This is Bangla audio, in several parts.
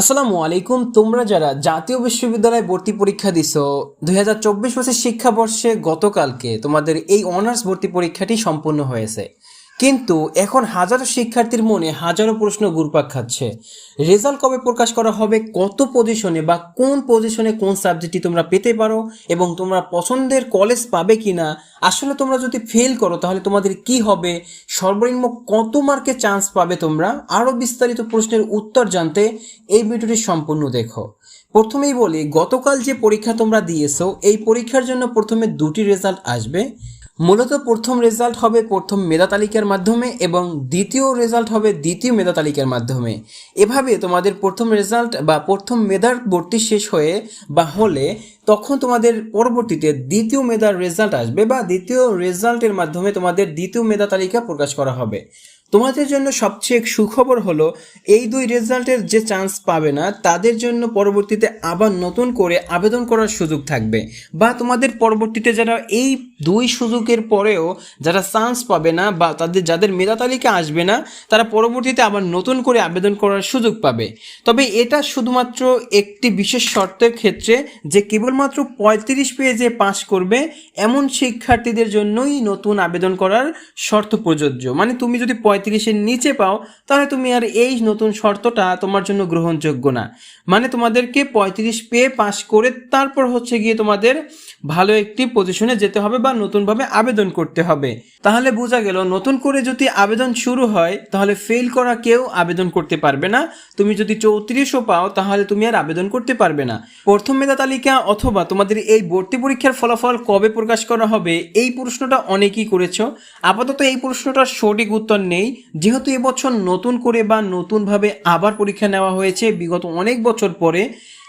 আসসালামু আলাইকুম। তোমরা যারা জাতীয় বিশ্ববিদ্যালয়ে ভর্তি পরীক্ষা দিছো, দুই হাজার চব্বিশ পঁচিশ শিক্ষাবর্ষে গতকালকে তোমাদের এই অনার্স ভর্তি পরীক্ষাটি সম্পূর্ণ হয়েছে। কিন্তু এখন হাজারো শিক্ষার্থীর মনে হাজারো প্রশ্ন ঘুরপাক খাচ্ছে। রেজাল্ট কবে প্রকাশ করা হবে, কত পজিশনে বা কোন পজিশনে কোন সাবজেক্টটি তোমরা পেতে পারো এবং তোমরা পছন্দের কলেজ পাবে কি না আসলে তোমরা যদি ফেল করো তাহলে তোমাদের কি হবে? সর্বনিম্ন কত মার্কে চান্স পাবে তোমরা? আরও বিস্তারিত প্রশ্নের উত্তর জানতে এই ভিডিওটি সম্পূর্ণ দেখো। প্রথমেই বলি, গতকাল যে পরীক্ষা তোমরা দিয়েছ, এই পরীক্ষার জন্য প্রথমে দুটি রেজাল্ট আসবে। মূলত প্রথম রেজাল্ট হবে প্রথম মেধা তালিকার মাধ্যমে এবং দ্বিতীয় রেজাল্ট হবে দ্বিতীয় মেধা তালিকার মাধ্যমে। এভাবে তোমাদের প্রথম রেজাল্ট বা প্রথম মেধার ভর্তি শেষ হয়ে বা হলে তখন তোমাদের পরবর্তীতে দ্বিতীয় মেধার রেজাল্ট আসবে বা দ্বিতীয় রেজাল্টের মাধ্যমে তোমাদের দ্বিতীয় মেধা তালিকা প্রকাশ করা হবে। তোমাদের জন্য সবচেয়ে সুখবর হলো, এই দুই রেজাল্টের যে চান্স পাবে না, তাদের জন্য পরবর্তীতে আবার নতুন করে আবেদন করার সুযোগ থাকবে। বা তোমাদের পরবর্তীতে যারা এই দুই সুযোগের পরেও যারা চান্স পাবে না বা তাদের, যাদের মেধা তালিকা আসবে না, তারা পরবর্তীতে আবার নতুন করে আবেদন করার সুযোগ পাবে। তবে এটা শুধুমাত্র একটি বিশেষ শর্তের ক্ষেত্রে যে কেবলমাত্র পঁয়ত্রিশ পেজে পাশ করবে, এমন শিক্ষার্থীদের জন্যই নতুন আবেদন করার শর্ত প্রযোজ্য। মানে তুমি যদি পঁয়ত্রিশের নিচে পাও, তাহলে তুমি আর এই নতুন শর্তটা তোমার জন্য গ্রহণযোগ্য না। মানে তোমাদেরকে পঁয়ত্রিশ পেয়ে পাশ করে তারপর হচ্ছে গিয়ে তোমাদের ভালো একটি পজিশনে যেতে হবে বা নতুনভাবে আবেদন করতে হবে। তাহলে বোঝা গেল, নতুন করে যদি আবেদন শুরু হয়, তাহলে ফেল করা কেউ আবেদন করতে পারবে না। তুমি যদি চৌত্রিশও পাও, তাহলে তুমি আর আবেদন করতে পারবে না। প্রথম মেধা তালিকা অথবা তোমাদের এই ভর্তি পরীক্ষার ফলাফল কবে প্রকাশ করা হবে, এই প্রশ্নটা অনেকেই করেছ। আপাতত এই প্রশ্নটার সঠিক উত্তর নেই। যেহেতু এবছর নতুন করে বা নতুনভাবে আবার পরীক্ষা নেওয়া হয়েছে বিগত অনেক বছর পরে,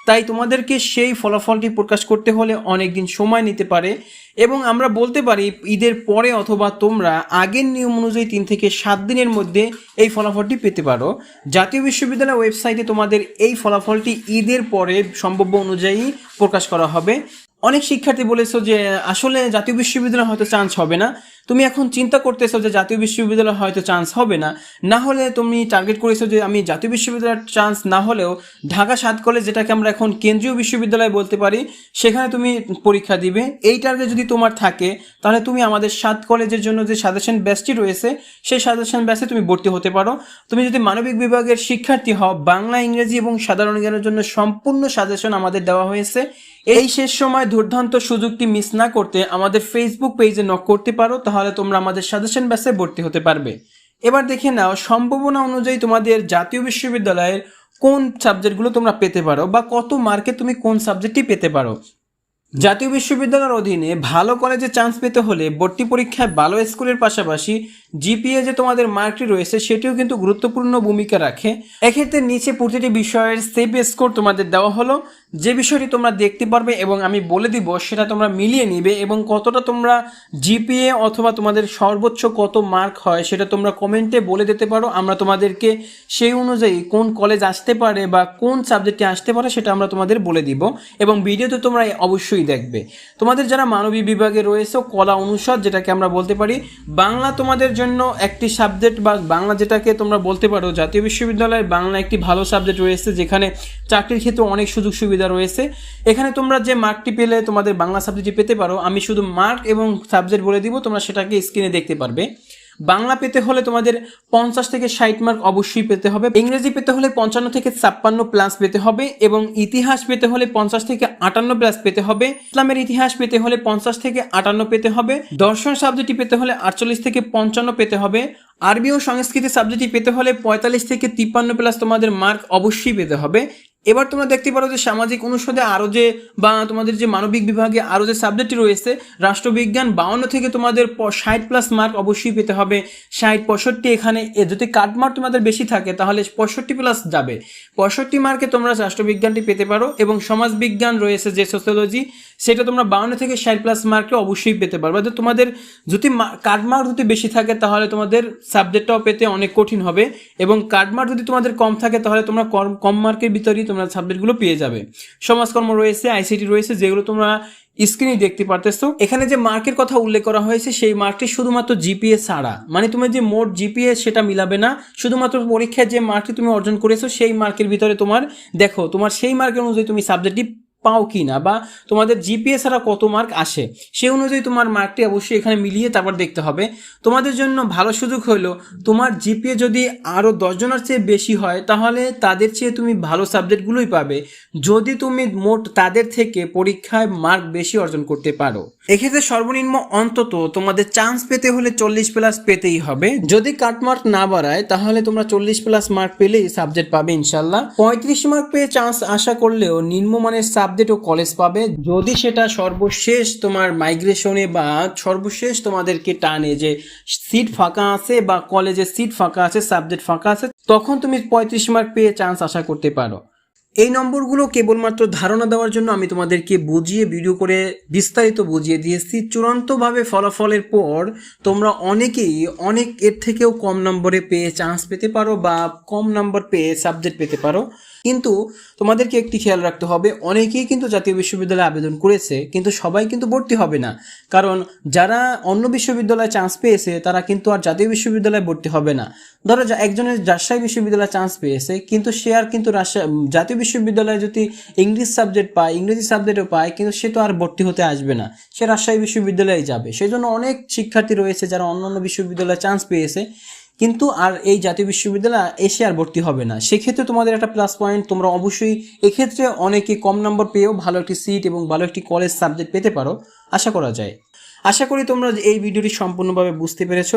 তাই তোমাদেরকে সেই ফলাফলটি প্রকাশ করতে হলে অনেক দিন সময় নিতে পারে। এবং আমরা বলতে পারি, ঈদের পরে অথবা তোমরা আগের নিয়ম অনুযায়ী তিন থেকে সাত দিনের মধ্যে এই ফলাফলটি পেতে পারো। জাতীয় বিশ্ববিদ্যালয় ওয়েবসাইটে তোমাদের এই ফলাফলটি ঈদের পরে সম্ভাব্য অনুযায়ী প্রকাশ করা হবে। অনেক শিক্ষার্থী বলেছ যে, আসলে জাতীয় বিশ্ববিদ্যালয় হয়তো চান্স হবে না। তুমি এখন চিন্তা করতেছো যে জাতীয় বিশ্ববিদ্যালয় হয়তো চান্স হবে না। না হলে তুমি টার্গেট করেছ যে আমি জাতীয় বিশ্ববিদ্যালয়ের চান্স না হলেও ঢাকা সাত কলেজ যেটাকে আমরা এখন কেন্দ্রীয় বিশ্ববিদ্যালয় বলতে পারি, সেখানে তুমি পরীক্ষা দিবে। এই টার্গেট যদি তোমার থাকে, তাহলে তুমি আমাদের সাত কলেজের জন্য যে সাজেশন ব্যাচটি রয়েছে, সেই সাজেশন ব্যাচে তুমি ভর্তি হতে পারো। তুমি যদি মানবিক বিভাগের শিক্ষার্থী হও, বাংলা, ইংরেজি এবং সাধারণ জ্ঞানের জন্য সম্পূর্ণ সাজেশন আমাদের দেওয়া হয়েছে। এই শেষ সময় দুর্দান্ত সুযোগটি মিস না করতে আমাদের ফেসবুক পেজে নক করতে পারো, তাহলে তোমরা আমাদের সাজেশন ব্যাচে ভর্তি হতে পারবে। এবার দেখে নাও, সম্ভাবনা অনুযায়ী তোমাদের জাতীয় বিশ্ববিদ্যালয়ের কোন সাবজেক্টগুলো তোমরা পেতে পারো বা কত মার্কে তুমি কোন সাবজেক্টটি পেতে পারো। জাতীয় বিশ্ববিদ্যালয়ের অধীনে ভালো কলেজে চান্স পেতে হলে ভর্তি পরীক্ষায় ভালো স্কুলের পাশাপাশি জিপিএ যে তোমাদের মার্কটি রয়েছে, সেটিও কিন্তু গুরুত্বপূর্ণ ভূমিকা রাখে। এক্ষেত্রে নিচে প্রতিটি বিষয়ের সেভ স্কোর তোমাদের দেওয়া হলো। যে বিষয়টি তোমরা দেখতে পারবে এবং আমি বলে দিব, সেটা তোমরা মিলিয়ে নিবে এবং কতটা তোমরা জিপিএ অথবা তোমাদের সর্বোচ্চ কত মার্ক হয়, সেটা তোমরা কমেন্টে বলে দিতে পারো। আমরা তোমাদেরকে সেই অনুযায়ী কোন কলেজ আসতে পারে বা কোন সাবজেক্টে আসতে পারে, সেটা আমরা তোমাদের বলে দিব এবং ভিডিওতে তোমরা অবশ্যই দেখবে। তোমাদের যারা মানবিক বিভাগে রয়েছে, কলা অনুষদ, যেটাকে আমরা বলতে পারি, বাংলা তোমাদের জন্য একটি সাবজেক্ট বা বাংলা যেটাকে তোমরা বলতে পারো, জাতীয় বিশ্ববিদ্যালয়ের বাংলা একটি ভালো সাবজেক্ট রয়েছে, যেখানে চাকরির ক্ষেত্রে অনেক সুযোগ সুবিধা রয়েছে। এখানে তোমরা যে মার্কটি পেলে তোমাদের বাংলা সাবজেক্টটি পেতে পারো, আমি শুধু মার্ক এবং সাবজেক্ট বলে দিব, তোমরা সেটাকে স্ক্রিনে দেখতে পারবে। বাংলা পেতে হলে তোমাদের পঞ্চাশ থেকে ষাট মার্ক অবশ্যই পেতে হবে। ইংরেজি পেতে হলে পঞ্চান্ন থেকে ছাপ্পান্ন প্লাস পেতে হবে এবং ইতিহাস পেতে হলে পঞ্চাশ থেকে আটান্ন প্লাস পেতে হবে। ইসলামের ইতিহাস পেতে হলে পঞ্চাশ থেকে আটান্ন পেতে হবে। দর্শন সাবজেক্টটি পেতে হলে আটচল্লিশ থেকে পঞ্চান্ন পেতে হবে। আরবি ও সংস্কৃতি সাবজেক্টটি পেতে হলে পঁয়তাল্লিশ থেকে তিপ্পান্ন প্লাস তোমাদের মার্ক অবশ্যই পেতে হবে। এবার তোমরা দেখতে পারো যে সামাজিক অনুষদে আরও যে বা তোমাদের যে মানবিক বিভাগে আরও যে সাবজেক্টটি রয়েছে, রাষ্ট্রবিজ্ঞান বাউন্ন থেকে তোমাদের ষাট প্লাস মার্ক অবশ্যই পেতে হবে। ষাট, পঁয়ষট্টি এখানে যদি কাট মার্ক তোমাদের বেশি থাকে, তাহলে পঁয়ষট্টি প্লাস যাবে। পঁয়ষট্টি মার্কে তোমরা রাষ্ট্রবিজ্ঞানটি পেতে পারো এবং সমাজবিজ্ঞান রয়েছে যে সোশ্যোলজি সেটা তোমরা বাউন্ন থেকে ষাট প্লাস মার্কে অবশ্যই পেতে পারবে। তো তোমাদের যদি কাট মার্ক যদি বেশি থাকে, তাহলে তোমাদের সাবজেক্টটাও পেতে অনেক কঠিন হবে এবং কাট মার্ক যদি তোমাদের কম থাকে, তাহলে তোমরা কম কম মার্কের ভিতরেই তোমরা সাবজেক্টগুলো পেয়ে যাবে। সমাজকর্ম রয়েছে আইসিটি রয়েছে, যেগুলো তোমরা স্ক্রিনে দেখতে পারতেছো। এখানে যে মার্কের কথা উল্লেখ করা হয়েছে, সেই মার্কটি শুধুমাত্র জিপিএ ছাড়া। মানে তুমি যে মোট জিপিএ সেটা মিলাবে না। শুধুমাত্র পরীক্ষায় যে মার্কটি তুমি অর্জন করেছ, সেই মার্কের ভিতরে তোমার, দেখো, তোমার সেই মার্কের অনুযায়ী তুমি সাবজেক্টটি পাও কি না বা তোমাদের জিপিএ ছাড়া কত মার্ক আসে সেই অনুযায়ী তোমার মার্কটি অবশ্যই এখানে মিলিয়ে তারপর দেখতে হবে। তোমাদের জন্য ভালো সুযোগ হলো, তোমার জিপিএ যদি আরও দশজনের চেয়ে বেশি হয়, তাহলে তাদের চেয়ে তুমি ভালো সাবজেক্টগুলোই পাবে। যদি তুমি মোট তাদের থেকে পরীক্ষায় মার্ক বেশি অর্জন করতে পারো। এক্ষেত্রে সর্বনিম্ন অন্তত তোমাদের চান্স পেতে হলে চল্লিশ প্লাস পেতেই হবে। যদি কাট মার্ক না বাড়ায়, তাহলে তোমরা চল্লিশ প্লাস মার্ক পেলেই সাবজেক্ট পাবে ইনশাল্লাহ। পঁয়ত্রিশ মার্ক পেয়ে চান্স আশা করলেও নিম্নমানের সাবজেক্ট ও কলেজ পাবে। যদি সেটা সর্বশেষ তোমার মাইগ্রেশনে বা সর্বশেষ তোমাদেরকে টানে যে সিট ফাঁকা আছে বা কলেজে সিট ফাঁকা আছে সাবজেক্ট ফাঁকা আছে, তখন তুমি পঁয়ত্রিশ মার্ক পেয়ে চান্স আশা করতে পারো। এই নম্বরগুলো কেবলমাত্র ধারণা দেওয়ার জন্য আমি তোমাদেরকে বুঝিয়ে ভিডিও করে বিস্তারিত বুঝিয়ে দিয়েছি। চূড়ান্তভাবে ফলাফলের পর তোমরা অনেকেই অনেক এর থেকেও কম নম্বরে পেয়ে চান্স পেতে পারো বা কম নম্বর পেয়ে সাবজেক্ট পেতে পারো। কিন্তু তোমাদেরকে একটি খেয়াল রাখতে হবে, অনেকেই কিন্তু জাতীয় বিশ্ববিদ্যালয়ে আবেদন করেছে, কিন্তু সবাই কিন্তু ভর্তি হবে না। কারণ যারা অন্য বিশ্ববিদ্যালয়ে চান্স পেয়েছে, তারা কিন্তু আর জাতীয় বিশ্ববিদ্যালয়ে ভর্তি হবে না। ধরো একজনের রাজশাহী বিশ্ববিদ্যালয়ে চান্স পেয়েছে, কিন্তু সে আর কিন্তু রাজশাহী জাতীয় বিশ্ববিদ্যালয়ে যদি ইংলিশ সাবজেক্ট পায়, ইংরেজি সাবজেক্টও পায়, কিন্তু সে তো আর ভর্তি হতে আসবে না। সে রাজশাহী বিশ্ববিদ্যালয়ে যাবে। সেই জন্য অনেক শিক্ষার্থী রয়েছে যারা অন্যান্য বিশ্ববিদ্যালয়ে চান্স পেয়েছে। কিন্তু আর এই জাতীয় বিশ্ববিদ্যালয় এসে আর ভর্তি হবে না। সেক্ষেত্রে তোমাদের একটা প্লাস পয়েন্ট তোমরা অবশ্যই এক্ষেত্রে অনেকে কম নম্বর পেয়েও ভালো একটি সিট এবং ভালো একটি কলেজ সাবজেক্ট পেতে পারো। আশা করা যায়। আশা করি তোমরা এই ভিডিওটি সম্পূর্ণভাবে বুঝতে পেরেছ।